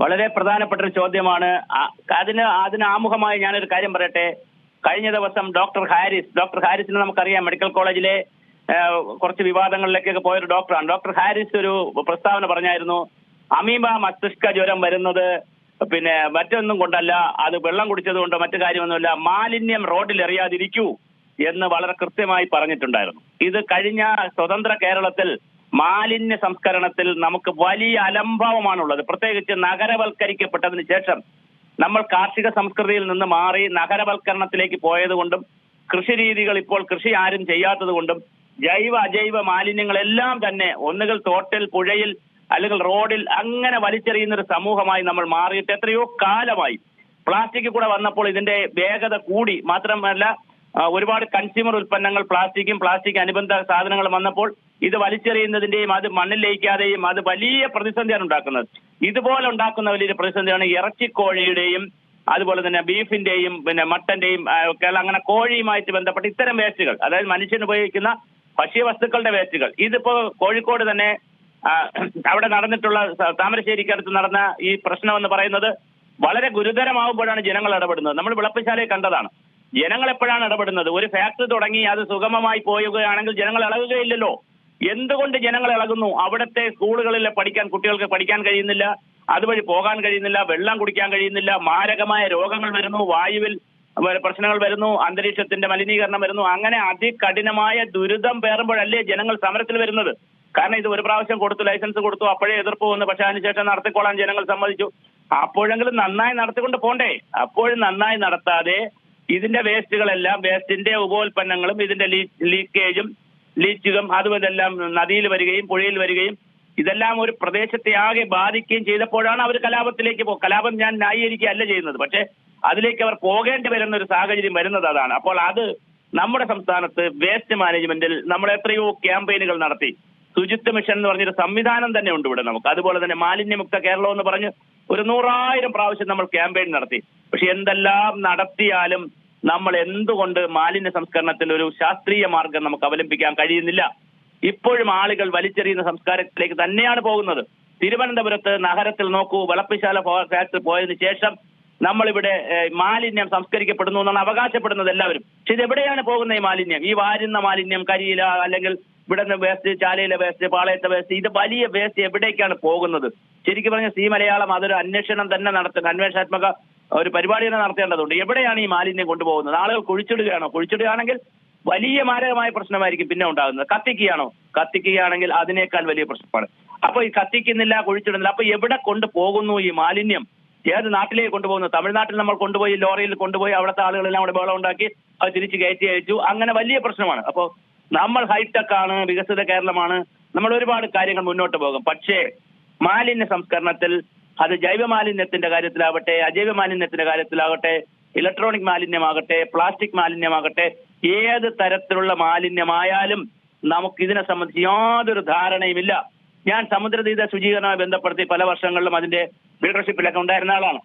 വളരെ പ്രധാനപ്പെട്ട ഒരു ചോദ്യമാണ് അതിന് അതിന് ആമുഖമായി ഞാനൊരു കാര്യം പറയട്ടെ. കഴിഞ്ഞ ദിവസം ഡോക്ടർ ഹാരിസ് ഡോക്ടർ ഹാരിസിനെ നമുക്കറിയാം. മെഡിക്കൽ കോളേജിലെ കുറച്ച് വിവാദങ്ങളിലേക്കൊക്കെ പോയൊരു ഡോക്ടറാണ്. ഡോക്ടർ ഹാരിസ് ഒരു പ്രസ്താവന പറഞ്ഞായിരുന്നു. അമീബ മസ്തിഷ്ക ജ്വരം വരുന്നത് പിന്നെ മറ്റൊന്നും കൊണ്ടല്ല. അത് വെള്ളം കുടിച്ചത് കൊണ്ട് മറ്റു കാര്യമൊന്നുമില്ല. മാലിന്യം റോഡിൽ എറിയാതിരിക്കൂ എന്ന് വളരെ കൃത്യമായി പറഞ്ഞിട്ടുണ്ടായിരുന്നു. ഇത് കഴിഞ്ഞ സ്വതന്ത്ര കേരളത്തിൽ മാലിന്യ സംസ്കരണത്തിൽ നമുക്ക് വലിയ അലംഭാവമാണുള്ളത്. പ്രത്യേകിച്ച് നഗരവൽക്കരിക്കപ്പെട്ടതിന് ശേഷം നമ്മൾ കാർഷിക സംസ്കൃതിയിൽ നിന്ന് മാറി നഗരവൽക്കരണത്തിലേക്ക് പോയതുകൊണ്ടും കൃഷി രീതികൾ ഇപ്പോൾ കൃഷി ആരും ചെയ്യാത്തതുകൊണ്ടും ജൈവ അജൈവ മാലിന്യങ്ങളെല്ലാം തന്നെ ഒന്നുകിൽ തോട്ടിൽ പുഴയിൽ അല്ലെങ്കിൽ റോഡിൽ അങ്ങനെ വലിച്ചെറിയുന്ന ഒരു സമൂഹമായി നമ്മൾ മാറിയിട്ട് എത്രയോ കാലമായി. പ്ലാസ്റ്റിക് കൂടെ വന്നപ്പോൾ ഇതിന്റെ വേഗത കൂടി. മാത്രമല്ല ഒരുപാട് കൺസ്യൂമർ ഉൽപ്പന്നങ്ങൾ പ്ലാസ്റ്റിക്കും പ്ലാസ്റ്റിക് അനുബന്ധ സാധനങ്ങളും വന്നപ്പോൾ ഇത് വലിച്ചെറിയുന്നതിന്റെയും അത് മണ്ണിൽ ലയിക്കാതെയും അത് വലിയ പ്രതിസന്ധിയാണ് ഉണ്ടാക്കുന്നത്. ഇതുപോലെ ഉണ്ടാക്കുന്ന വലിയൊരു പ്രതിസന്ധിയാണ് ഇറച്ചിക്കോഴിയുടെയും അതുപോലെ തന്നെ ബീഫിന്റെയും പിന്നെ മട്ടന്റെയും ഒക്കെ അങ്ങനെ കോഴിയുമായിട്ട് ബന്ധപ്പെട്ട് ഇത്തരം വേസ്റ്റുകൾ അതായത് മനുഷ്യൻ ഉപയോഗിക്കുന്ന ഭക്ഷ്യവസ്തുക്കളുടെ വേസ്റ്റുകൾ. ഇതിപ്പോ കോഴിക്കോട് തന്നെ അവിടെ നടന്നിട്ടുള്ള താമരശ്ശേരിക്കടുത്ത് നടന്ന ഈ പ്രശ്നം എന്ന് പറയുന്നത് വളരെ ഗുരുതരമാവുമ്പോഴാണ് ജനങ്ങൾ ഇടപെടുന്നത്. നമ്മൾ വിളപ്പശാലയെ കണ്ടതാണ്. ജനങ്ങൾ എപ്പോഴാണ് ഇടപെടുന്നത്? ഒരു ഫാക്ടറി തുടങ്ങി അത് സുഗമമായി പോവുകയാണെങ്കിൽ ജനങ്ങൾ ഇളകുകയില്ലല്ലോ. എന്തുകൊണ്ട് ജനങ്ങൾ ഇളകുന്നു? അവിടുത്തെ സ്കൂളുകളിൽ പഠിക്കാൻ കുട്ടികൾക്ക് പഠിക്കാൻ കഴിയുന്നില്ല. അതുവഴി പോകാൻ കഴിയുന്നില്ല. വെള്ളം കുടിക്കാൻ കഴിയുന്നില്ല. മാരകമായ രോഗങ്ങൾ വരുന്നു. വായുവിൽ പ്രശ്നങ്ങൾ വരുന്നു. അന്തരീക്ഷത്തിന്റെ മലിനീകരണം വരുന്നു. അങ്ങനെ അതികഠിനമായ ദുരിതം പേറുമ്പോഴല്ലേ ജനങ്ങൾ സമരത്തിൽ വരുന്നത്? കാരണം ഇത് ഒരു പ്രാവശ്യം കൊടുത്തു ലൈസൻസ് കൊടുത്തു അപ്പോഴേ എതിർപ്പ് വന്നു. പക്ഷെ അതിനുശേഷം നടത്തിക്കോളാൻ ജനങ്ങൾ സമ്മതിച്ചു. അപ്പോഴെങ്കിലും നന്നായി നടത്തിക്കൊണ്ട് പോണ്ടേ? അപ്പോഴും നന്നായി നടത്താതെ ഇതിന്റെ വേസ്റ്റുകളെല്ലാം വേസ്റ്റിന്റെ ഉപോൽപ്പന്നങ്ങളും ഇതിന്റെ ലീക്കേജും ലീച്ചുകം അതുമെല്ലാം നദിയിൽ വരികയും പുഴയിൽ വരികയും ഇതെല്ലാം ഒരു പ്രദേശത്തെ ആകെ ബാധിക്കുകയും ചെയ്തപ്പോഴാണ് അവർ കലാപത്തിലേക്ക് പോകും കലാപം ഞാൻ ന്യായീകരിക്കുകയല്ല ചെയ്യുന്നത്. പക്ഷേ അതിലേക്ക് അവർ പോകേണ്ടി വരുന്ന ഒരു സാഹചര്യം വരുന്നത് അതാണ്. അപ്പോൾ അത് നമ്മുടെ സംസ്ഥാനത്ത് വേസ്റ്റ് മാനേജ്മെന്റിൽ നമ്മൾ എത്രയോ ക്യാമ്പയിനുകൾ നടത്തി. ശുചിത്വ മിഷൻ എന്ന് പറഞ്ഞൊരു സംവിധാനം തന്നെ ഉണ്ട് ഇവിടെ നമുക്ക്. അതുപോലെ തന്നെ മാലിന്യമുക്ത കേരളം എന്ന് പറഞ്ഞ് ഒരു നൂറായിരം പ്രാവശ്യം നമ്മൾ ക്യാമ്പയിൻ നടത്തി. പക്ഷെ എന്തെല്ലാം നടത്തിയാലും നമ്മൾ എന്തുകൊണ്ട് മാലിന്യ സംസ്കരണത്തിൽ ഒരു ശാസ്ത്രീയ മാർഗം നമുക്ക് അവലംബിക്കാൻ കഴിയുന്നില്ല? ഇപ്പോഴും ആളുകൾ വലിച്ചെറിയുന്ന സംസ്കാരത്തിലേക്ക് തന്നെയാണ് പോകുന്നത്. തിരുവനന്തപുരത്ത് നഗരത്തിൽ നോക്കൂ വെളപ്പിശാല ഫാക്ടറി പോയതിനു ശേഷം നമ്മളിവിടെ മാലിന്യം സംസ്കരിക്കപ്പെടുന്നു എന്നാണ് അവകാശപ്പെടുന്നത് എല്ലാവരും. പക്ഷെ ഇത് എവിടെയാണ് പോകുന്ന ഈ മാലിന്യം? ഈ വാരുന്ന മാലിന്യം കരിയില അല്ലെങ്കിൽ ഇവിടുന്ന് വേസ്റ്റ് ചാലയിലെ വേസ്റ്റ് പാളയത്തെ വേസ്റ്റ് ഇത് വലിയ വേസ്റ്റ് എവിടേക്കാണ് പോകുന്നത്? ശരിക്കും പറഞ്ഞ സി മലയാളം അതൊരു അന്വേഷണം തന്നെ നടത്തുന്ന അന്വേഷണാത്മക ഒരു പരിപാടി തന്നെ നടത്തേണ്ടതുണ്ട്. എവിടെയാണ് ഈ മാലിന്യം കൊണ്ടുപോകുന്നത്? ആളുകൾ കുഴിച്ചിടുകയാണോ? കുഴിച്ചിടുകയാണെങ്കിൽ വലിയ മാരകമായ പ്രശ്നമായിരിക്കും പിന്നെ ഉണ്ടാകുന്നത്. കത്തിക്കുകയാണോ? കത്തിക്കുകയാണെങ്കിൽ അതിനേക്കാൾ വലിയ പ്രശ്നമാണ്. അപ്പൊ ഈ കത്തിക്കുന്നില്ല കുഴിച്ചിടുന്നില്ല അപ്പൊ എവിടെ കൊണ്ടുപോകുന്നു ഈ മാലിന്യം? ഏത് നാട്ടിലേക്ക് കൊണ്ടുപോകുന്നു? തമിഴ്നാട്ടിൽ നമ്മൾ കൊണ്ടുപോയി ലോറിയിൽ കൊണ്ടുപോയി അവിടുത്തെ ആളുകളെല്ലാം അവിടെ ബഹളം ഉണ്ടാക്കി അത് തിരിച്ച് കയറ്റി അയച്ചു. അങ്ങനെ വലിയ പ്രശ്നമാണ്. അപ്പോ നമ്മൾ ഹൈടെക് ആണ് വികസിത കേരളമാണ്. നമ്മൾ ഒരുപാട് കാര്യങ്ങൾ മുന്നോട്ട് പോകും. പക്ഷേ മാലിന്യ സംസ്കരണത്തിൽ അത് ജൈവ മാലിന്യത്തിന്റെ കാര്യത്തിലാവട്ടെ അജൈവ മാലിന്യത്തിന്റെ കാര്യത്തിലാവട്ടെ ഇലക്ട്രോണിക് മാലിന്യമാകട്ടെ പ്ലാസ്റ്റിക് മാലിന്യമാകട്ടെ ഏത് തരത്തിലുള്ള മാലിന്യമായാലും നമുക്ക് ഇതിനെ സംബന്ധിച്ച് യാതൊരു ധാരണയുമില്ല. ഞാൻ സമുദ്രതീത ശുചീകരണവുമായി ബന്ധപ്പെടുത്തി പല വർഷങ്ങളിലും അതിന്റെ ലീഡർഷിപ്പിലൊക്കെ ഉണ്ടായിരുന്ന ആളാണ്.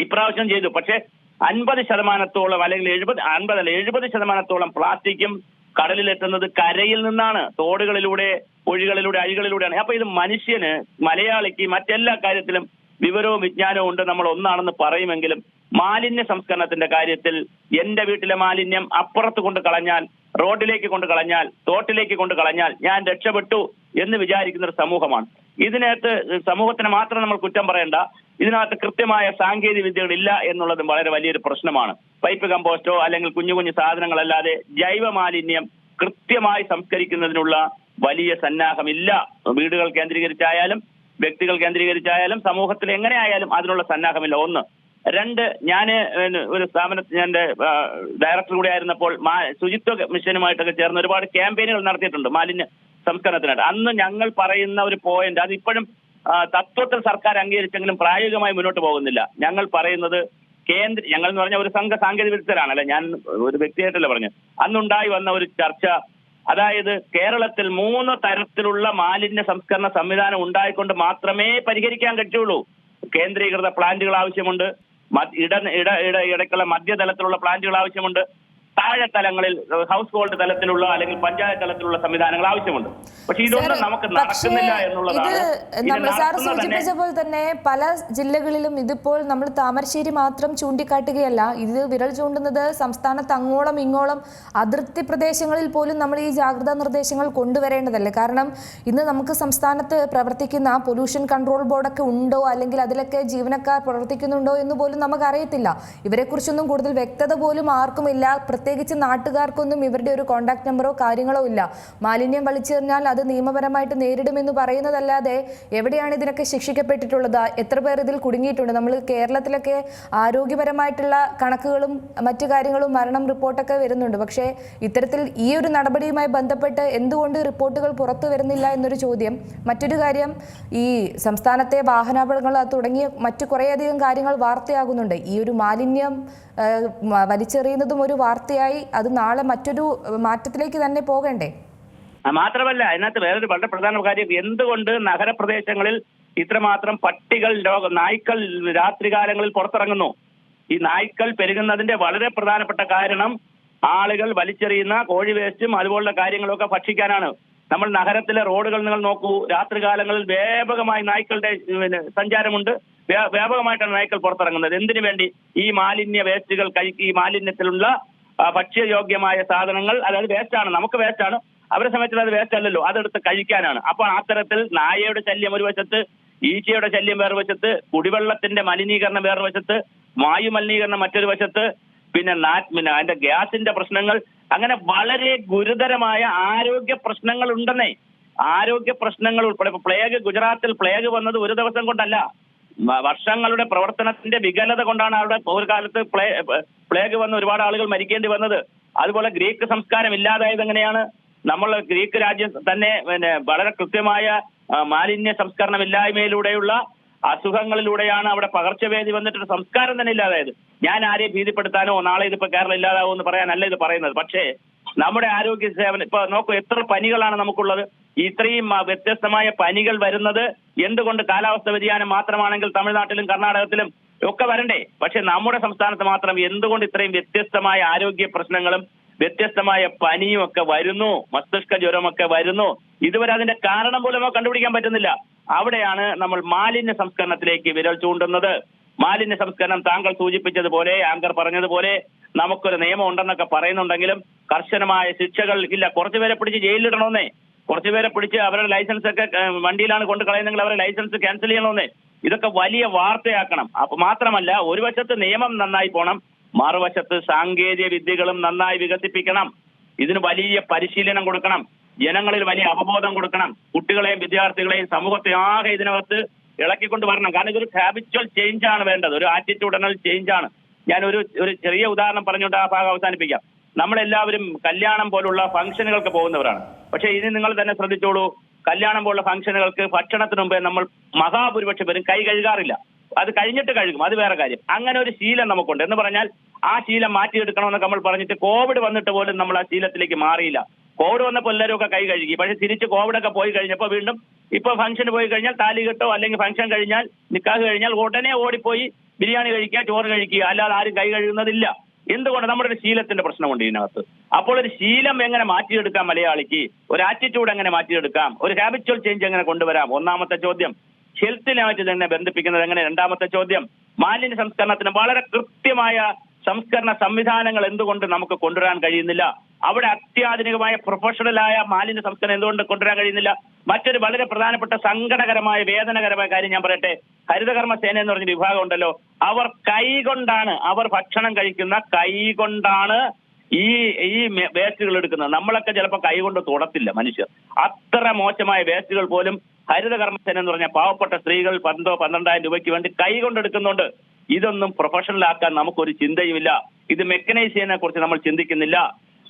ഇപ്രാവശ്യം ചെയ്തു. പക്ഷേ അൻപത് ശതമാനത്തോളം അല്ലെങ്കിൽ എഴുപത് അൻപതല്ല എഴുപത് ശതമാനത്തോളം പ്ലാസ്റ്റിക്കും കടലിലെത്തുന്നത് കരയിൽ നിന്നാണ്. തോടുകളിലൂടെ ഒഴികളിലൂടെ അഴികളിലൂടെയാണ്. അപ്പൊ ഇത് മനുഷ്യന് മലയാളിക്ക് മറ്റെല്ലാ കാര്യത്തിലും വിവരവും വിജ്ഞാനവും ഉണ്ട്. നമ്മൾ ഒന്നാണെന്ന് പറയുമെങ്കിലും മാലിന്യ സംസ്കരണത്തിന്റെ കാര്യത്തിൽ എന്റെ വീട്ടിലെ മാലിന്യം അപ്പുറത്ത് കൊണ്ട് കളഞ്ഞാൽ റോഡിലേക്ക് കൊണ്ട് കളഞ്ഞാൽ തോട്ടിലേക്ക് കൊണ്ട് കളഞ്ഞാൽ ഞാൻ രക്ഷപ്പെട്ടു എന്ന് വിചാരിക്കുന്ന ഒരു സമൂഹമാണ്. ഇതിനകത്ത് സമൂഹത്തിന് മാത്രം നമ്മൾ കുറ്റം പറയേണ്ട. ഇതിനകത്ത് കൃത്യമായ സാങ്കേതിക വിദ്യകൾ ഇല്ല എന്നുള്ളതും വളരെ വലിയൊരു പ്രശ്നമാണ്. പൈപ്പ് കമ്പോസ്റ്റോ അല്ലെങ്കിൽ കുഞ്ഞു കുഞ്ഞു സാധനങ്ങളല്ലാതെ ജൈവ മാലിന്യം കൃത്യമായി സംസ്കരിക്കുന്നതിനുള്ള വലിയ സന്നാഹമില്ല. വീടുകൾ കേന്ദ്രീകരിച്ചായാലും വ്യക്തികൾ കേന്ദ്രീകരിച്ചായാലും സമൂഹത്തിൽ എങ്ങനെയായാലും അതിനുള്ള സന്നാഹമില്ല. ഒന്ന്. രണ്ട് ഞാൻ ഒരു സ്ഥാപനത്തിൽ ഞാൻ ഡയറക്ടർ കൂടി ആയിരുന്നപ്പോൾ ശുചിത്വ മിഷനുമായിട്ടൊക്കെ ചേർന്ന് ഒരുപാട് ക്യാമ്പയിനുകൾ നടത്തിയിട്ടുണ്ട് മാലിന്യ സംസ്കരണത്തിനായിട്ട്. അന്ന് ഞങ്ങൾ പറയുന്ന ഒരു പോയിന്റ് അത് ഇപ്പോഴും തത്വത്തിൽ സർക്കാർ അംഗീകരിച്ചെങ്കിലും പ്രായോഗികമായി മുന്നോട്ട് പോകുന്നില്ല. ഞങ്ങൾ പറയുന്നത് കേന്ദ്ര ഞങ്ങൾ എന്ന് പറഞ്ഞ ഒരു സംഘ സാങ്കേതിക വിദഗ്ധരാണല്ലേ ഞാൻ ഒരു വ്യക്തിയായിട്ടല്ല പറഞ്ഞു അന്നുണ്ടായി വന്ന ഒരു ചർച്ച അതായത് കേരളത്തിൽ മൂന്ന് തരത്തിലുള്ള മാലിന്യ സംസ്കരണ സംവിധാനം ഉണ്ടായിക്കൊണ്ട് മാത്രമേ പരിഹരിക്കാൻ കഴിയുള്ളൂ കേന്ദ്രീകൃത പ്ലാന്റുകൾ ആവശ്യമുണ്ട്. ഇട ഇട ഇട ഇടയ്ക്കുള്ള മധ്യതലത്തിലുള്ള പ്ലാന്റുകൾ ആവശ്യമുണ്ട്. താഴെ തലങ്ങളിൽ ഹൗസ് ഹോൾഡ് തലത്തിലുള്ള അല്ലെങ്കിൽ പഞ്ചായത്ത് തലത്തിലുള്ള സംവിധാനങ്ങൾ ആവശ്യമുണ്ട്. പക്ഷെ ഇതൊന്നും നമുക്ക് നടക്കുന്നില്ല എന്നുള്ളതാണ്. ഇത് നമ്മൾ സാർ സൂചിപ്പിച്ച പോലെ തന്നെ പല ജില്ലകളിലും ഇതിപ്പോൾ നമ്മൾ താമരശ്ശേരി മാത്രം ചൂണ്ടിക്കാട്ടുകയല്ല. ഇത് വിരൽ ചൂണ്ടുന്നത് സംസ്ഥാനത്ത് അങ്ങോളം ഇങ്ങോളം അതിർത്തി പ്രദേശങ്ങളിൽ പോലും നമ്മൾ ഈ ജാഗ്രതാ നിർദ്ദേശങ്ങൾ കൊണ്ടുവരേണ്ടതല്ലേ? കാരണം ഇന്ന് നമുക്ക് സംസ്ഥാനത്ത് പ്രവർത്തിക്കുന്ന പൊല്യൂഷൻ കൺട്രോൾ ബോർഡൊക്കെ ഉണ്ടോ? അല്ലെങ്കിൽ അതിലൊക്കെ ജീവനക്കാർ പ്രവർത്തിക്കുന്നുണ്ടോ എന്ന് പോലും നമുക്ക് അറിയത്തില്ല ഇവരെക്കുറിച്ചൊന്നും കൂടുതൽ വ്യക്തത പോലും ആർക്കുമില്ല. പ്രത്യേകിച്ച് നാട്ടുകാർക്കൊന്നും ഇവരുടെ ഒരു കോണ്ടാക്ട് നമ്പറോ കാര്യങ്ങളോ ഇല്ല. മാലിന്യം വലിച്ചെറിഞ്ഞാൽ അത് നിയമപരമായിട്ട് നേരിടുമെന്ന് പറയുന്നതല്ലാതെ എവിടെയാണ് ഇതിനൊക്കെ ശിക്ഷിക്കപ്പെട്ടിട്ടുള്ളത്? എത്ര പേർ ഇതിൽ കുടുങ്ങിയിട്ടുണ്ട്? നമ്മൾ കേരളത്തിലൊക്കെ ആരോഗ്യപരമായിട്ടുള്ള കണക്കുകളും മറ്റു കാര്യങ്ങളും മരണം റിപ്പോർട്ടൊക്കെ വരുന്നുണ്ട്. പക്ഷേ ഇത്തരത്തിൽ ഈ ഒരു നടപടിയുമായി ബന്ധപ്പെട്ട് എന്തുകൊണ്ട് റിപ്പോർട്ടുകൾ പുറത്തു വരുന്നില്ല എന്നൊരു ചോദ്യം. മറ്റൊരു കാര്യം ഈ സംസ്ഥാനത്തെ വാഹനാപകടങ്ങൾ തുടങ്ങിയ മറ്റു കുറേയധികം കാര്യങ്ങൾ വാർത്തയാകുന്നുണ്ട്. ഈ ഒരു മാലിന്യം വലിച്ചെറിയുന്നതും ഒരു വാർത്തയായി അത് നാളെ മറ്റൊരു മാറ്റത്തിലേക്ക് തന്നെ പോകണ്ടേ? മാത്രമല്ല അതിനകത്ത് വേറൊരു വളരെ പ്രധാന കാര്യം. എന്തുകൊണ്ട് നഗരപ്രദേശങ്ങളിൽ ഇത്രമാത്രം പട്ടികൾ ലോക നായ്ക്കൾ രാത്രികാലങ്ങളിൽ പുറത്തിറങ്ങുന്നു? ഈ നായ്ക്കൾ പെരുകുന്നതിന്റെ വളരെ പ്രധാനപ്പെട്ട കാരണം ആളുകൾ വലിച്ചെറിയുന്ന കോഴി വേസ്റ്റും അതുപോലുള്ള കാര്യങ്ങളൊക്കെ ഭക്ഷിക്കാനാണ്. നമ്മൾ നഗരത്തിലെ റോഡുകൾ നിങ്ങൾ നോക്കൂ. രാത്രികാലങ്ങളിൽ വ്യാപകമായി നായ്ക്കളുടെ സഞ്ചാരമുണ്ട്. വ്യാപകമായിട്ടാണ് നായ്ക്കൾ പുറത്തിറങ്ങുന്നത്. എന്തിനു വേണ്ടി? ഈ മാലിന്യ വേസ്റ്റുകൾ കഴിക്കുക ഈ മാലിന്യത്തിലുള്ള ഭക്ഷ്യയോഗ്യമായ സാധനങ്ങൾ അതായത് വേസ്റ്റാണ് നമുക്ക് വേസ്റ്റാണ് അവരെ സംബന്ധിച്ച് അത് വേസ്റ്റ് അല്ലല്ലോ അതെടുത്ത് കഴിക്കാനാണ്. അപ്പോൾ അത്തരത്തിൽ നായയുടെ ശല്യം ഒരു വശത്ത് ഈച്ചയുടെ ശല്യം വേറെ വശത്ത് കുടിവെള്ളത്തിന്റെ മലിനീകരണം വേറെ വശത്ത് വായു മലിനീകരണം മറ്റൊരു വശത്ത് പിന്നെ പിന്നെ അതിന്റെ ഗ്യാസിന്റെ പ്രശ്നങ്ങൾ അങ്ങനെ വളരെ ഗുരുതരമായ ആരോഗ്യ പ്രശ്നങ്ങൾ ഉണ്ടെന്നേ ആരോഗ്യ പ്രശ്നങ്ങൾ ഉൾപ്പെടെ പ്ലേഗ് ഗുജറാത്തിൽ പ്ലേഗ് വന്നത് ഒരു ദിവസം കൊണ്ടല്ല. വർഷങ്ങളുടെ പ്രവർത്തനത്തിന്റെ വികലത കൊണ്ടാണ് അവിടെ ഒരു കാലത്ത് പ്ലേ പ്ലേഗ് വന്ന് ഒരുപാട് ആളുകൾ മരിക്കേണ്ടി വന്നത്. അതുപോലെ ഗ്രീക്ക് സംസ്കാരം ഇല്ലാതായത് എങ്ങനെയാണ്? നമ്മൾ ഗ്രീക്ക് രാജ്യം തന്നെ പിന്നെ വളരെ കൃത്യമായ മാലിന്യ സംസ്കരണമില്ലായ്മയിലൂടെയുള്ള അസുഖങ്ങളിലൂടെയാണ് അവിടെ പകർച്ചവ്യാധി വന്നിട്ടൊരു സംസ്കാരം തന്നെ ഇല്ലാതായത്. ഞാൻ ആരെയും ഭീതിപ്പെടുത്താനോ നാളെ ഇതിപ്പോ കേരളം ഇല്ലാതാവോ എന്ന് പറയാനല്ല ഇത് പറയുന്നത്. പക്ഷേ നമ്മുടെ ആരോഗ്യ സേവനം ഇപ്പൊ നോക്കൂ എത്ര പനികളാണ് നമുക്കുള്ളത്. ഇത്രയും വ്യത്യസ്തമായ പനികൾ വരുന്നത് എന്തുകൊണ്ട് കാലാവസ്ഥ വ്യതിയാനം മാത്രമാണെങ്കിൽ തമിഴ്നാട്ടിലും കർണാടകത്തിലും ഒക്കെ വരണ്ടേ? പക്ഷെ നമ്മുടെ സംസ്ഥാനത്ത് മാത്രം എന്തുകൊണ്ട് ഇത്രയും വ്യത്യസ്തമായ ആരോഗ്യ പ്രശ്നങ്ങളും വ്യത്യസ്തമായ പനിയും ഒക്കെ വരുന്നു? മസ്തിഷ്ക ജ്വരമൊക്കെ വരുന്നു. ഇതുവരെ അതിന്റെ കാരണം പോലും കണ്ടുപിടിക്കാൻ പറ്റുന്നില്ല. അവിടെയാണ് നമ്മൾ മാലിന്യ സംസ്കരണത്തിലേക്ക് വിരൽ ചൂണ്ടുന്നത്. മാലിന്യ സംസ്കരണം താങ്കൾ സൂചിപ്പിച്ചതുപോലെ ആങ്കർ പറഞ്ഞതുപോലെ നമുക്കൊരു നിയമം ഉണ്ടെന്നൊക്കെ പറയുന്നുണ്ടെങ്കിലും കർശനമായ ശിക്ഷകൾ ഇല്ല. കുറച്ചുപേരെ പിടിച്ച് ജയിലിലിടണമെന്നേ. കുറച്ചുപേരെ പിടിച്ച് അവരുടെ ലൈസൻസ് ഒക്കെ വണ്ടിയിലാണ് കൊണ്ട് കളയുന്നെങ്കിൽ അവരുടെ ലൈസൻസ് ക്യാൻസൽ ചെയ്യണമെന്നേ. ഇതൊക്കെ വലിയ വാർത്തയാക്കണം. അപ്പൊ മാത്രമല്ല ഒരു വശത്ത് നിയമം നന്നായി പോണം മറുവശത്ത് സാങ്കേതിക വിദ്യകളും നന്നായി വികസിപ്പിക്കണം. ഇതിന് വലിയ പരിശീലനം കൊടുക്കണം. ജനങ്ങളിൽ വലിയ അവബോധം കൊടുക്കണം. കുട്ടികളെയും വിദ്യാർത്ഥികളെയും സമൂഹത്തെ ആകെ ഇതിനകത്ത് ഇളക്കിക്കൊണ്ട് വരണം. കാരണം ഇതൊരു ഹാബിച്വൽ ചേഞ്ച് ആണ് വേണ്ടത്. ഒരു ആറ്റിറ്റ്യൂഡനൽ ചേഞ്ച് ആണ്. ഞാൻ ഒരു ഒരു ചെറിയ ഉദാഹരണം പറഞ്ഞുകൊണ്ട് ആ ഭാഗം അവസാനിപ്പിക്കാം. നമ്മളെല്ലാവരും കല്യാണം പോലുള്ള ഫംഗ്ഷനുകൾക്ക് പോകുന്നവരാണ്. പക്ഷേ ഇനി നിങ്ങൾ തന്നെ ശ്രദ്ധിച്ചോളൂ കല്യാണം പോലുള്ള ഫംഗ്ഷനുകൾക്ക് ഭക്ഷണത്തിന് മുമ്പേ നമ്മൾ മഹാഭൂരിപക്ഷം പേരും കൈ കഴുകാറില്ല. അത് കഴിഞ്ഞിട്ട് കഴുകും അത് വേറെ കാര്യം. അങ്ങനെ ഒരു ശീലം നമുക്കുണ്ട്. എന്ന് പറഞ്ഞാൽ ആ ശീലം മാറ്റിയെടുക്കണമെന്ന് നമ്മൾ പറഞ്ഞിട്ട് കോവിഡ് വന്നിട്ട് പോലും നമ്മൾ ആ ശീലത്തിലേക്ക് മാറിയില്ല. കോവിഡ് വന്നപ്പോൾ എല്ലാവരും ഒക്കെ കൈ കഴുകി. പക്ഷെ തിരിച്ച് കോവിഡൊക്കെ പോയി കഴിഞ്ഞപ്പോൾ വീണ്ടും ഇപ്പൊ ഫംഗ്ഷന് പോയി കഴിഞ്ഞാൽ താലി കെട്ടോ അല്ലെങ്കിൽ ഫംഗ്ഷൻ കഴിഞ്ഞാൽ നിക്കാഹ് കഴിഞ്ഞാൽ ഉടനെ ഓടിപ്പോയി ബിരിയാണി കഴിക്കുക ചോറ് കഴിക്കുക. അല്ലാതെ ആരും കൈ കഴുകുന്നതില്ല. എന്തുകൊണ്ട് നമ്മുടെ ഒരു ശീലത്തിന്റെ പ്രശ്നമുണ്ട് ഇതിനകത്ത്? അപ്പോൾ ഒരു ശീലം എങ്ങനെ മാറ്റിയെടുക്കാം മലയാളിക്ക്? ഒരു ആറ്റിറ്റ്യൂഡ് എങ്ങനെ മാറ്റിയെടുക്കാം? ഒരു ഹാബിച്വൽ ചേഞ്ച് എങ്ങനെ കൊണ്ടുവരാം? ഒന്നാമത്തെ ചോദ്യം ഹെൽത്തിനായിട്ട് തന്നെ ബന്ധിപ്പിക്കുന്നത് എങ്ങനെ? രണ്ടാമത്തെ ചോദ്യം മാലിന്യ സംസ്കരണത്തിന് വളരെ കൃത്യമായ സംസ്കരണ സംവിധാനങ്ങൾ എന്തുകൊണ്ട് നമുക്ക് കൊണ്ടുവരാൻ കഴിയുന്നില്ല? അവിടെ അത്യാധുനികമായ പ്രൊഫഷണലായ മാലിന്യ സംസ്കരണം എന്തുകൊണ്ട് കൊണ്ടുവരാൻ കഴിയുന്നില്ല? മറ്റൊരു വളരെ പ്രധാനപ്പെട്ട സങ്കടകരമായ വേദനകരമായ കാര്യം ഞാൻ പറയട്ടെ. ഹരിതകർമ്മ സേന എന്ന് പറഞ്ഞ വിഭാഗം ഉണ്ടല്ലോ. അവർ കൈകൊണ്ടാണ് അവർ ഭക്ഷണം കഴിക്കുന്ന കൈകൊണ്ടാണ് ഈ ഈ വേസ്റ്റുകൾ എടുക്കുന്നത്. നമ്മളൊക്കെ ചിലപ്പോൾ കൈകൊണ്ട് തുടത്തില്ല മനുഷ്യർ. അത്ര മോശമായ വേസ്റ്റുകൾ പോലും ഹരിതകർമ്മസേന എന്ന് പറഞ്ഞ പാവപ്പെട്ട സ്ത്രീകൾ പന്തോ പന്ത്രണ്ടായിരം രൂപയ്ക്ക് വേണ്ടി കൈകൊണ്ട് എടുക്കുന്നുണ്ട്. ഇതൊന്നും പ്രൊഫഷണൽ ആക്കാൻ നമുക്കൊരു ചിന്തയുമില്ല. ഇത് മെക്കനൈസ് ചെയ്യുന്നതിനെ കുറിച്ച് നമ്മൾ ചിന്തിക്കുന്നില്ല.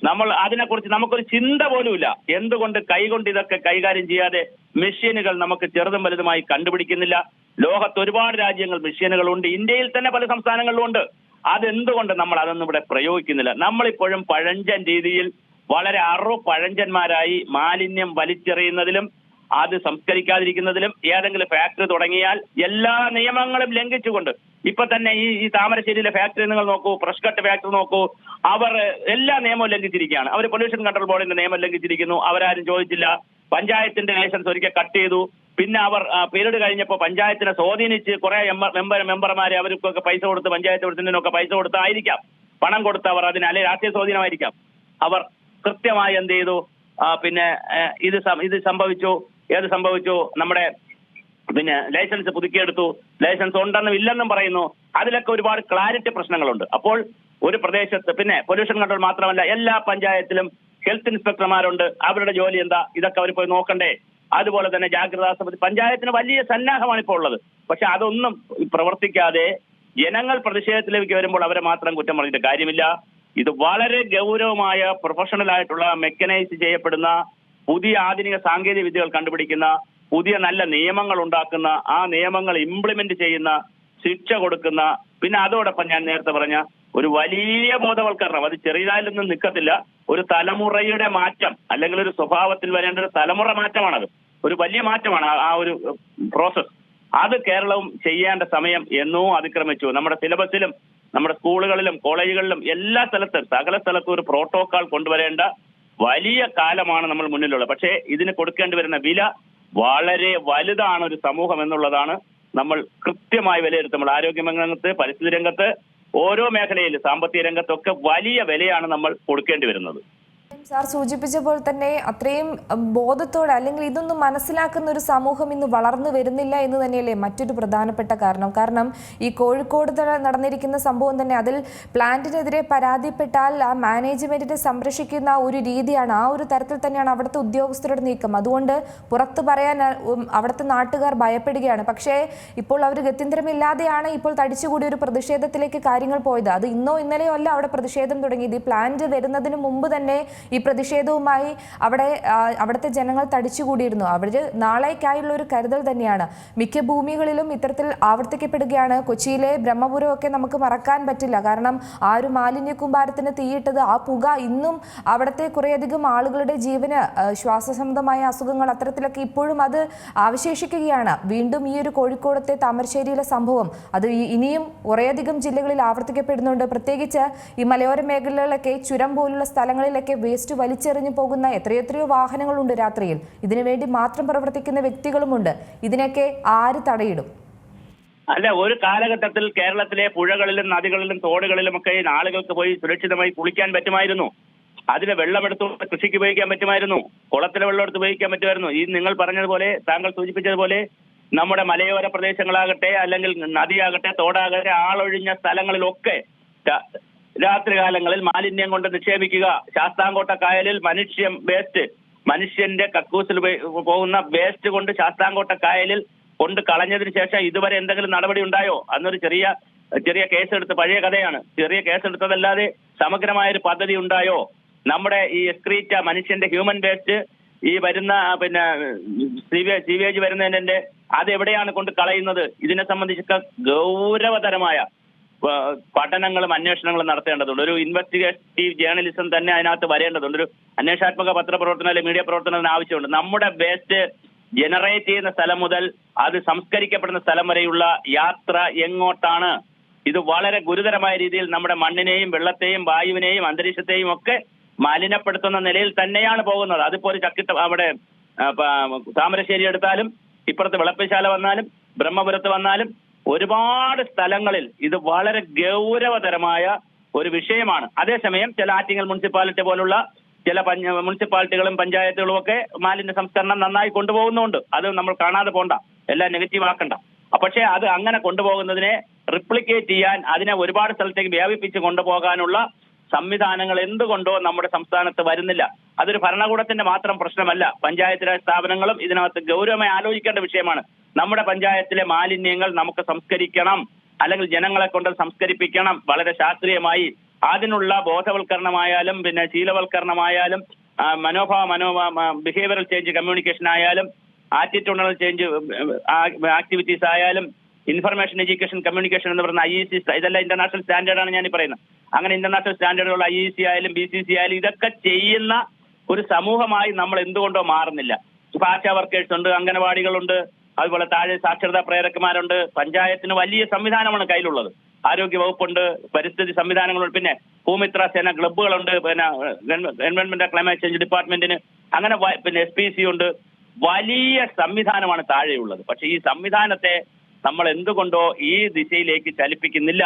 നമ്മൾ അതിനെക്കുറിച്ച് നമുക്കൊരു ചിന്ത പോലുമില്ല. എന്തുകൊണ്ട് കൈകൊണ്ട് ഇതൊക്കെ കൈകാര്യം ചെയ്യാതെ മെഷീനുകൾ നമുക്ക് ചെറുതും വലുതുമായി കണ്ടുപിടിക്കുന്നില്ല? ലോകത്ത് ഒരുപാട് രാജ്യങ്ങൾ മെഷീനുകളുണ്ട്. ഇന്ത്യയിൽ തന്നെ പല സംസ്ഥാനങ്ങളിലും ഉണ്ട് അതെന്തുകൊണ്ട് നമ്മൾ അതൊന്നും ഇവിടെ പ്രയോഗിക്കുന്നില്ല? നമ്മളിപ്പോഴും പഴഞ്ചൻ രീതിയിൽ വളരെ അറു പഴഞ്ചന്മാരായി മാലിന്യം വലിച്ചെറിയുന്നതിലും അത് സംസ്കരിക്കാതിരിക്കുന്നതിലും ഏതെങ്കിലും ഫാക്ടറി തുടങ്ങിയാൽ എല്ലാ നിയമങ്ങളും ലംഘിച്ചുകൊണ്ട് ഇപ്പൊ തന്നെ ഈ ഈ താമരശ്ശേരിയിലെ ഫാക്ടറി നിങ്ങൾ നോക്കൂ ഫ്രഷ് കട്ട് ഫാക്ടറി നോക്കൂ അവർ എല്ലാ നിയമവും ലംഘിച്ചിരിക്കുകയാണ്. അവർ പൊല്യൂഷൻ കൺട്രോൾ ബോർഡിന്റെ നിയമം ലംഘിച്ചിരിക്കുന്നു. അവരാരും ചോദിച്ചില്ല. പഞ്ചായത്തിന്റെ ലൈസൻസ് ഒരിക്കൽ കട്ട് ചെയ്തു. പിന്നെ അവർ പീരീഡ് കഴിഞ്ഞപ്പോൾ പഞ്ചായത്തിനെ സ്വാധീനിച്ച് കുറെ മെമ്പർ മെമ്പർമാരെ അവർക്കൊക്കെ പൈസ കൊടുത്ത് പഞ്ചായത്ത് പ്രസിഡന്റിനൊക്കെ പൈസ കൊടുത്തായിരിക്കാം. പണം കൊടുത്ത അവർ അതിന് അല്ലെ രാഷ്ട്രീയ സ്വാധീനമായിരിക്കാം. അവർ കൃത്യമായി എന്ത് ചെയ്തു? പിന്നെ ഇത് ഇത് സംഭവിച്ചു. ഏത് സംഭവിച്ചു? നമ്മുടെ പിന്നെ ലൈസൻസ് പുതുക്കിയെടുത്തു. ലൈസൻസ് ഉണ്ടെന്നും ഇല്ലെന്നും പറയുന്നു. അതിലൊക്കെ ഒരുപാട് ക്ലാരിറ്റി പ്രശ്നങ്ങളുണ്ട്. അപ്പോൾ ഒരു പ്രദേശത്ത് പിന്നെ പൊല്യൂഷൻ കൺട്രോൾ മാത്രമല്ല എല്ലാ പഞ്ചായത്തിലും ഹെൽത്ത് ഇൻസ്പെക്ടർമാരുണ്ട്. അവരുടെ ജോലി എന്താ? ഇതൊക്കെ അവർ പോയി നോക്കണ്ടേ? അതുപോലെ തന്നെ ജാഗ്രതാ സമിതി. പഞ്ചായത്തിന് വലിയ സന്നാഹമാണ് ഇപ്പോൾ ഉള്ളത്. പക്ഷെ അതൊന്നും പ്രവർത്തിക്കാതെ ജനങ്ങൾ പ്രതിഷേധത്തിലേക്ക് വരുമ്പോൾ അവരെ മാത്രം കുറ്റം പറഞ്ഞിട്ട് കാര്യമില്ല. ഇത് വളരെ ഗൗരവമായ പ്രൊഫഷണൽ ആയിട്ടുള്ള മെക്കനൈസ് ചെയ്യപ്പെടുന്ന പുതിയ ആധുനിക സാങ്കേതിക വിദ്യകൾ കണ്ടുപിടിക്കുന്ന പുതിയ നല്ല നിയമങ്ങൾ ഉണ്ടാക്കുന്ന ആ നിയമങ്ങൾ ഇംപ്ലിമെന്റ് ചെയ്യുന്ന ശിക്ഷ കൊടുക്കുന്ന പിന്നെ അതോടൊപ്പം ഞാൻ നേരത്തെ പറഞ്ഞ ഒരു വലിയ ബോധവൽക്കരണം. അത് ചെറിയതായാലൊന്നും നിൽക്കത്തില്ല ഒരു തലമുറയുടെ മാറ്റം അല്ലെങ്കിൽ ഒരു സ്വഭാവത്തിൽ വരേണ്ട ഒരു തലമുറ മാറ്റമാണത്. ഒരു വലിയ മാറ്റമാണ് ആ- ഒരു പ്രോസസ് അത് കേരളവും ചെയ്യേണ്ട സമയം എന്നോ അതിക്രമിച്ചു. നമ്മുടെ സിലബസിലും നമ്മുടെ സ്കൂളുകളിലും കോളേജുകളിലും എല്ലാ സ്ഥലത്തും സകല സ്ഥലത്തും ഒരു പ്രോട്ടോകോൾ കൊണ്ടുവരേണ്ട വലിയ കാലമാണ് നമ്മൾ മുന്നിലുള്ളത്. പക്ഷേ ഇതിന് കൊടുക്കേണ്ടി വരുന്ന വില വളരെ വലുതാണ് ഒരു സമൂഹം എന്നുള്ളതാണ് നമ്മൾ കൃത്യമായി വിലയിരുത്തുമ്പോൾ ആരോഗ്യ രംഗത്ത് പരിസ്ഥിതി രംഗത്ത് ഓരോ മേഖലയിൽ സാമ്പത്തിക രംഗത്തൊക്കെ വലിയ വിലയാണ് നമ്മൾ കൊടുക്കേണ്ടി വരുന്നത്. സാർ സൂചിപ്പിച്ച പോലെ തന്നെ അത്രയും ബോധത്തോടെ അല്ലെങ്കിൽ ഇതൊന്നും മനസ്സിലാക്കുന്ന ഒരു സമൂഹം ഇന്ന് വളർന്നു വരുന്നില്ല എന്ന് തന്നെയല്ലേ മറ്റൊരു പ്രധാനപ്പെട്ട കാരണം. കാരണം ഈ കോഴിക്കോട് നടന്നിരിക്കുന്ന സംഭവം തന്നെ അതിൽ പ്ലാന്റിനെതിരെ പരാതിപ്പെട്ടാൽ ആ മാനേജ്മെന്റിനെ സംരക്ഷിക്കുന്ന ഒരു രീതിയാണ് ആ ഒരു തരത്തിൽ തന്നെയാണ് അവിടുത്തെ ഉദ്യോഗസ്ഥരുടെ നീക്കം. അതുകൊണ്ട് പുറത്തു പറയാൻ അവിടുത്തെ നാട്ടുകാർ ഭയപ്പെടുകയാണ്. പക്ഷേ ഇപ്പോൾ അവർ ഗത്യന്തരമില്ലാതെയാണ് ഇപ്പോൾ തടിച്ചുകൂടി ഒരു പ്രതിഷേധത്തിലേക്ക് കാര്യങ്ങൾ പോയത്. അത് ഇന്നോ ഇന്നലെയോ അല്ല അവിടെ പ്രതിഷേധം തുടങ്ങിയത്. ഈ പ്ലാന്റ് വരുന്നതിന് മുമ്പ് തന്നെ പ്രതിഷേധവുമായി അവിടെ അവിടുത്തെ ജനങ്ങൾ തടിച്ചുകൂടിയിരുന്നു. അവർ നാളേക്കായുള്ള ഒരു കരുതൽ തന്നെയാണ്. മിക്ക ഭൂമികളിലും ഇത്തരത്തിൽ ആവർത്തിക്കപ്പെടുകയാണ്. കൊച്ചിയിലെ ബ്രഹ്മപുരം ഒക്കെ നമുക്ക് മറക്കാൻ പറ്റില്ല. കാരണം ആ ഒരു മാലിന്യ കുമ്പാരത്തിന് തീയിട്ടത് ആ പുക ഇന്നും അവിടുത്തെ കുറേയധികം ആളുകളുടെ ജീവന് ശ്വാസസംബന്ധമായ അസുഖങ്ങൾ അത്തരത്തിലൊക്കെ ഇപ്പോഴും അത് അവശേഷിക്കുകയാണ്. വീണ്ടും ഈ ഒരു കോഴിക്കോടത്തെ താമരശ്ശേരിയിലെ സംഭവം അത് ഇനിയും കുറേയധികം ജില്ലകളിൽ ആവർത്തിക്കപ്പെടുന്നുണ്ട്. പ്രത്യേകിച്ച് ഈ മലയോര മേഖലകളിലൊക്കെ ചുരം പോലുള്ള സ്ഥലങ്ങളിലൊക്കെ വേസ്റ്റ് വലിച്ചെറിഞ്ഞു പോകുന്ന എത്രയെത്രയോ വാഹനങ്ങളുണ്ട് രാത്രിയിൽ. ഇതിനുവേണ്ടി മാത്രം പ്രവർത്തിക്കുന്ന വ്യക്തികളുമുണ്ട്. ഇതിനൊക്കെ ആര് തടയിടും? അല്ല ഒരു കാലഘട്ടത്തിൽ കേരളത്തിലെ പുഴകളിലും നദികളിലും തോടുകളിലും ഒക്കെ ആളുകൾക്ക് പോയി സുരക്ഷിതമായി കുളിക്കാൻ പറ്റുമായിരുന്നു. അതിലെ വെള്ളമെടുത്ത് കൃഷിക്ക് ഉപയോഗിക്കാൻ പറ്റുമായിരുന്നു. കുളത്തിലെ വെള്ളം എടുത്ത് ഉപയോഗിക്കാൻ പറ്റുമായിരുന്നു. ഈ നിങ്ങൾ പറഞ്ഞതുപോലെ താങ്കൾ സൂചിപ്പിച്ചതുപോലെ നമ്മുടെ മലയോര പ്രദേശങ്ങളാകട്ടെ അല്ലെങ്കിൽ നദിയാകട്ടെ തോടാകട്ടെ ആളൊഴിഞ്ഞ സ്ഥലങ്ങളിലൊക്കെ രാത്രികാലങ്ങളിൽ മാലിന്യം കൊണ്ട് നിക്ഷേപിക്കുക. ശാസ്താംകോട്ട കായലിൽ മനുഷ്യം വേസ്റ്റ് മനുഷ്യന്റെ കക്കൂസിൽ പോകുന്ന വേസ്റ്റ് കൊണ്ട് ശാസ്താംകോട്ട കായലിൽ കൊണ്ട് കളഞ്ഞതിന് ശേഷം ഇതുവരെ എന്തെങ്കിലും നടപടി ഉണ്ടായോ? അന്നൊരു ചെറിയ ചെറിയ കേസെടുത്ത് പഴയ കഥയാണ്. ചെറിയ കേസെടുത്തതല്ലാതെ സമഗ്രമായ ഒരു പദ്ധതി ഉണ്ടായോ? നമ്മുടെ ഈ എക്രീറ്റ മനുഷ്യന്റെ ഹ്യൂമൻ വേസ്റ്റ് ഈ വരുന്ന പിന്നെ സീവേജ് സീവേജ് വരുന്നതിന്റെ അത് എവിടെയാണ് കൊണ്ട് കളയുന്നത്? ഇതിനെ സംബന്ധിച്ചൊക്കെ ഗൗരവതരമായ പഠനങ്ങളും അന്വേഷണങ്ങളും നടത്തേണ്ടതുണ്ട്. ഒരു ഇൻവെസ്റ്റിഗേറ്റീവ് ജേർണലിസം തന്നെ അതിനകത്ത് വരേണ്ടതുണ്ട്. ഒരു അന്വേഷണാത്മക പത്രപ്രവർത്തനം അല്ലെങ്കിൽ മീഡിയ പ്രവർത്തനത്തിന് ആവശ്യമുണ്ട്. നമ്മുടെ വേസ്റ്റ് ജനറേറ്റ് ചെയ്യുന്ന സ്ഥലം മുതൽ അത് സംസ്കരിക്കപ്പെടുന്ന സ്ഥലം വരെയുള്ള യാത്ര എങ്ങോട്ടാണ്? ഇത് വളരെ ഗുരുതരമായ രീതിയിൽ നമ്മുടെ മണ്ണിനെയും വെള്ളത്തെയും വായുവിനെയും അന്തരീക്ഷത്തെയും ഒക്കെ മലിനപ്പെടുത്തുന്ന നിലയിൽ തന്നെയാണ് പോകുന്നത്. അതിപ്പോ ഒരു ചക്കിട്ട അവിടെ താമരശ്ശേരി എടുത്താലും ഇപ്പുറത്ത് വിളപ്പശാല വന്നാലും ബ്രഹ്മപുരത്ത് വന്നാലും ഒരുപാട് സ്ഥലങ്ങളിൽ ഇത് വളരെ ഗൗരവതരമായ ഒരു വിഷയമാണ്. അതേസമയം ചില ആറ്റിങ്ങൽ മുനിസിപ്പാലിറ്റി പോലുള്ള ചില മുനിസിപ്പാലിറ്റികളും പഞ്ചായത്തുകളും ഒക്കെ മാലിന്യ സംസ്കരണം നന്നായി കൊണ്ടുപോകുന്നുണ്ട്. അത് നമ്മൾ കാണാതെ പോണ്ട. എല്ലാം നെഗറ്റീവ് ആക്കണ്ട. പക്ഷേ അത് അങ്ങനെ കൊണ്ടുപോകുന്നതിനെ റിപ്ലിക്കേറ്റ് ചെയ്യാൻ അതിനെ ഒരുപാട് സ്ഥലത്തേക്ക് വ്യാപിപ്പിച്ച് കൊണ്ടുപോകാനുള്ള സംവിധാനങ്ങൾ എന്തുകൊണ്ടോ നമ്മുടെ സംസ്ഥാനത്ത് വരുന്നില്ല. അതൊരു ഭരണകൂടത്തിന്റെ മാത്രം പ്രശ്നമല്ല. പഞ്ചായത്ത് രാജ് സ്ഥാപനങ്ങളും ഇതിനകത്ത് ഗൗരവമായി ആലോചിക്കേണ്ട വിഷയമാണ്. നമ്മുടെ പഞ്ചായത്തിലെ മാലിന്യങ്ങൾ നമുക്ക് സംസ്കരിക്കണം അല്ലെങ്കിൽ ജനങ്ങളെ കൊണ്ട് സംസ്കരിപ്പിക്കണം. വളരെ ശാസ്ത്രീയമായി അതിനുള്ള ബോധവൽക്കരണമായാലും പിന്നെ ശീലവൽക്കരണമായാലും മനോഭാവ മനോ ബിഹേവിയറൽ ചേഞ്ച് കമ്മ്യൂണിക്കേഷൻ ആയാലും ആറ്റിറ്റ്യൂണൽ ചേഞ്ച് ആക്ടിവിറ്റീസ് ആയാലും ഇൻഫർമേഷൻ എഡ്യൂക്കേഷൻ കമ്മ്യൂണിക്കേഷൻ എന്ന് പറയുന്ന ഐ ഇ സി ഇതെല്ലാം ഇന്റർനാഷണൽ സ്റ്റാൻഡേർഡ് ആണ് ഞാൻ പറയുന്നത്. അങ്ങനെ ഇന്റർനാഷണൽ സ്റ്റാൻഡേർഡുള്ള ഐ ഇ സി ആയാലും ബി സി സി ആയാലും ഇതൊക്കെ ചെയ്യുന്ന ഒരു സമൂഹമായി നമ്മൾ എന്തുകൊണ്ടോ മാറുന്നില്ല. ഇപ്പൊ വർക്കേഴ്സ് ഉണ്ട് അംഗനവാടികളുണ്ട് അതുപോലെ താഴെ സാക്ഷരതാ പ്രേരകന്മാരുണ്ട്. പഞ്ചായത്തിന് വലിയ സംവിധാനമാണ് കയ്യിലുള്ളത്. ആരോഗ്യ വകുപ്പുണ്ട് പരിസ്ഥിതി സംവിധാനങ്ങളുണ്ട്. പിന്നെ ഭൂമിത്ര സേന ക്ലബ്ബുകളുണ്ട്. പിന്നെ എൻവയോൺമെന്റ് ക്ലൈമറ്റ് ചേഞ്ച് ഡിപ്പാർട്ട്മെന്റിന് അങ്ങനെ പിന്നെ എസ് പി സി ഉണ്ട്. വലിയ സംവിധാനമാണ് താഴെയുള്ളത്. പക്ഷെ ഈ സംവിധാനത്തെ നമ്മൾ എന്തുകൊണ്ടോ ഈ ദിശയിലേക്ക് ചലിപ്പിക്കുന്നില്ല.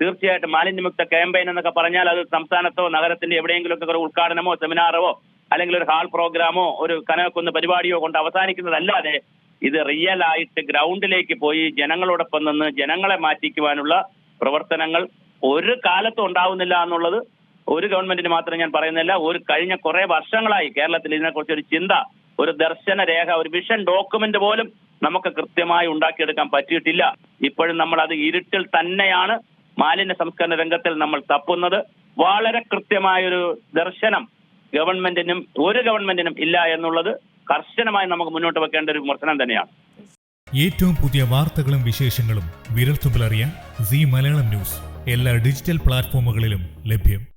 തീർച്ചയായിട്ടും മാലിന്യമുക്ത ക്യാമ്പയിൻ എന്നൊക്കെ പറഞ്ഞാൽ അത് സംസ്ഥാനത്തോ നഗരത്തിന്റെ എവിടെയെങ്കിലുമൊക്കെ ഒരു ഉദ്ഘാടനമോ സെമിനാറോ അല്ലെങ്കിൽ ഒരു ഹാൾ പ്രോഗ്രാമോ ഒരു കനകക്കുന്ന് പരിപാടിയോ കൊണ്ട് അവസാനിക്കുന്നതല്ലാതെ ഇത് റിയൽ ആയിട്ട് ഗ്രൗണ്ടിലേക്ക് പോയി ജനങ്ങളോടൊപ്പം നിന്ന് ജനങ്ങളെ മാറ്റിക്കുവാനുള്ള പ്രവർത്തനങ്ങൾ ഒരു കാലത്തും ഉണ്ടാവുന്നില്ല എന്നുള്ളത് ഒരു ഗവൺമെന്റിന് മാത്രം ഞാൻ പറയുന്നില്ല. ഒരു കഴിഞ്ഞ കുറെ വർഷങ്ങളായി കേരളത്തിൽ ഇതിനെക്കുറിച്ച് ഒരു ചിന്ത ഒരു ദർശന രേഖ ഒരു വിഷൻ ഡോക്യുമെന്റ് പോലും നമുക്ക് കൃത്യമായി ഉണ്ടാക്കിയെടുക്കാൻ പറ്റിയിട്ടില്ല. ഇപ്പോഴും നമ്മൾ അത് ഇരുട്ടിൽ തന്നെയാണ് മാലിന്യ സംസ്കരണ രംഗത്തിൽ നമ്മൾ തപ്പുന്നത്. വളരെ കൃത്യമായൊരു ദർശനം ഗവൺമെന്റിനും ഒരു ഗവൺമെന്റിനും ഇല്ല എന്നുള്ളത് കർശനമായി നമുക്ക് മുന്നോട്ട് വെക്കേണ്ട ഒരു വിമർശനം തന്നെയാണ്. ഏറ്റവും പുതിയ വാർത്തകളും വിശേഷങ്ങളും വിരൽത്തുമ്പിൽ അറിയാൻ സി മലയാളം ന്യൂസ്. എല്ലാ ഡിജിറ്റൽ പ്ലാറ്റ്ഫോമുകളിലും ലഭ്യം.